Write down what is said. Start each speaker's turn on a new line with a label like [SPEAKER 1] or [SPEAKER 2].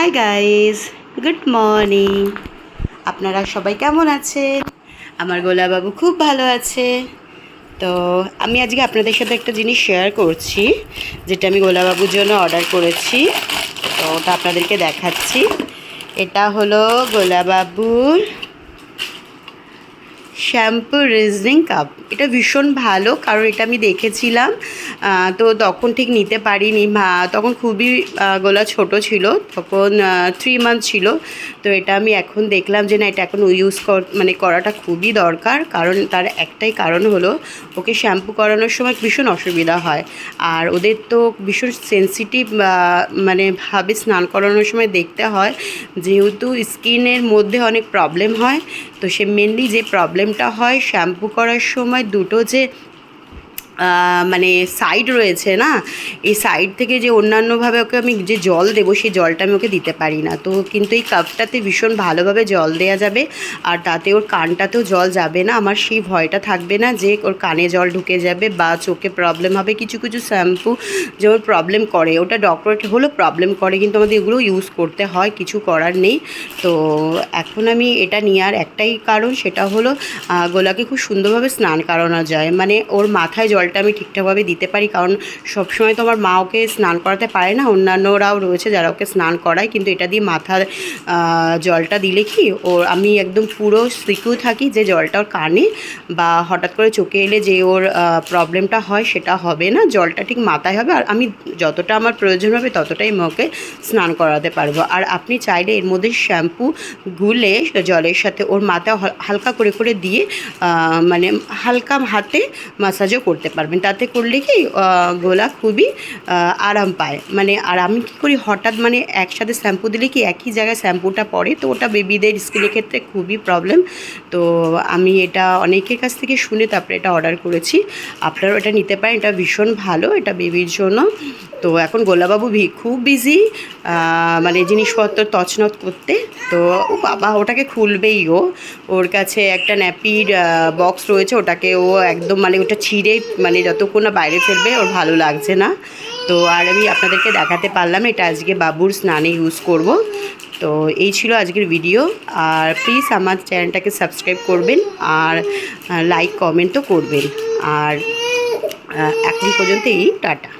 [SPEAKER 1] Hi guys good morning আপনারা সবাই কেমন আছেন? আমার গোলাবাবু খুব ভালো আছে। তো আমি আজকে আপনাদের সাথে একটা জিনিস শেয়ার করছি, যেটা আমি গোলাবাবুর জন্য অর্ডার করেছি। তো ওটা আপনাদেরকে দেখাচ্ছি। এটা হলো গোলাবাবুর শ্যাম্পু রিজনিং কাপ। এটা ভীষণ ভালো, কারণ এটা আমি দেখেছিলাম। তো তখন ঠিক নিতে পারিনি তখন খুবই গোলা ছোট ছিল, তখন থ্রি মান্থ ছিল। তো এটা আমি এখন দেখলাম যে না, এটা এখন ইউজ কর মানে করাটা খুবই দরকার, কারণ তার একটাই কারণ হলো, ওকে শ্যাম্পু করানোর সময় ভীষণ অসুবিধা হয়। আর ওদের তো ভীষণ সেন্সিটিভ মানে ভাবে স্নান করানোর সময় দেখতে হয়। যেহেতু স্কিনের মধ্যে অনেক প্রবলেম হয়, তো সে মেনলি যে প্রবলেমটা হয় শ্যাম্পু করার সময় দুটো যে মানে সাইড রয়েছে না? এই সাইড থেকে যে অন্যান্যভাবে ওকে আমি যে জল দেবো, সেই জলটা আমি ওকে দিতে পারি না। তো কিন্তু এই কাপটাতে ভীষণ ভালোভাবে জল দেওয়া যাবে আর তাতে ওর কানটাতেও জল যাবে না। আমার সেই ভয়টা থাকবে না যে ওর কানে জল ঢুকে যাবে বা চোখে প্রবলেম হবে। কিছু কিছু শ্যাম্পু যেমন প্রবলেম করে, ওটা ডক্টরেট হলো প্রবলেম করে, কিন্তু আমাদের এগুলো ইউজ করতে হয়, কিছু করার নেই। তো এখন আমি এটা নেওয়ার একটাই কারণ, সেটা হলো গোলাকে খুব সুন্দরভাবে স্নান করানো যায়। মানে ওর মাথায় জলটা আমি ঠিকঠাকভাবে দিতে পারি। কারণ সবসময় তো আমার মা ওকে স্নান করাতে পারে না, অন্যান্যরাও রয়েছে যারা ওকে স্নান করায়। কিন্তু এটা দিয়ে মাথার জলটা দিলে কি ওর আমি একদম পুরো সিকিউ থাকি যে জলটা ওর কানে বা হঠাৎ করে চোখে এলে যে ওর প্রবলেমটা হয় সেটা হবে না, জলটা ঠিক মাথায় হবে। আর আমি যতটা আমার প্রয়োজন হবে ততটাই আমি ওকে স্নান করাতে পারব। আর আপনি চাইলে এর মধ্যে শ্যাম্পু গুলে জলের সাথে ওর মাথা হালকা করে করে দিয়ে মানে হালকা হাতে মাসাজও করতে পারবেন। তাতে করলে কি গলা খুবই আরাম পায়। মানে আর আমি কী করি, হঠাৎ মানে একসাথে শ্যাম্পু দিলে কি একই জায়গায় শ্যাম্পুটা পড়ে? তো ওটা বেবিদের স্কিনের ক্ষেত্রে খুবই প্রবলেম তো আমি এটা অনেকের কাছ থেকে শুনে তারপরে এটা অর্ডার করেছি। আপনারাও এটা নিতে পারেন, এটা ভীষণ ভালো, এটা বেবির জন্য। তো এখন গোলাবাবু ভি- খুব বিজি মানে জিনিসপত্র তছনত করতে। তো ও বাবা, ওটাকে খুলবেই ও। ওর কাছে একটা ন্যাপির বক্স রয়েছে, ওটাকে ও একদম মানে ওটা ছিঁড়ে মানে যতক্ষণ না বাইরে ফেলবে, ওর ভালো লাগছে না। তো আর আমি আপনাদেরকে দেখাতে পারলাম, এটা আজকে বাবুর স্নানে ইউজ করব। তো এই ছিল আজকের ভিডিও আর প্লিজ আমার চ্যানেলটাকে সাবস্ক্রাইব করবেন, আর লাইক কমেন্টও করবেন। আর এখন পর্যন্ত এই টাটা।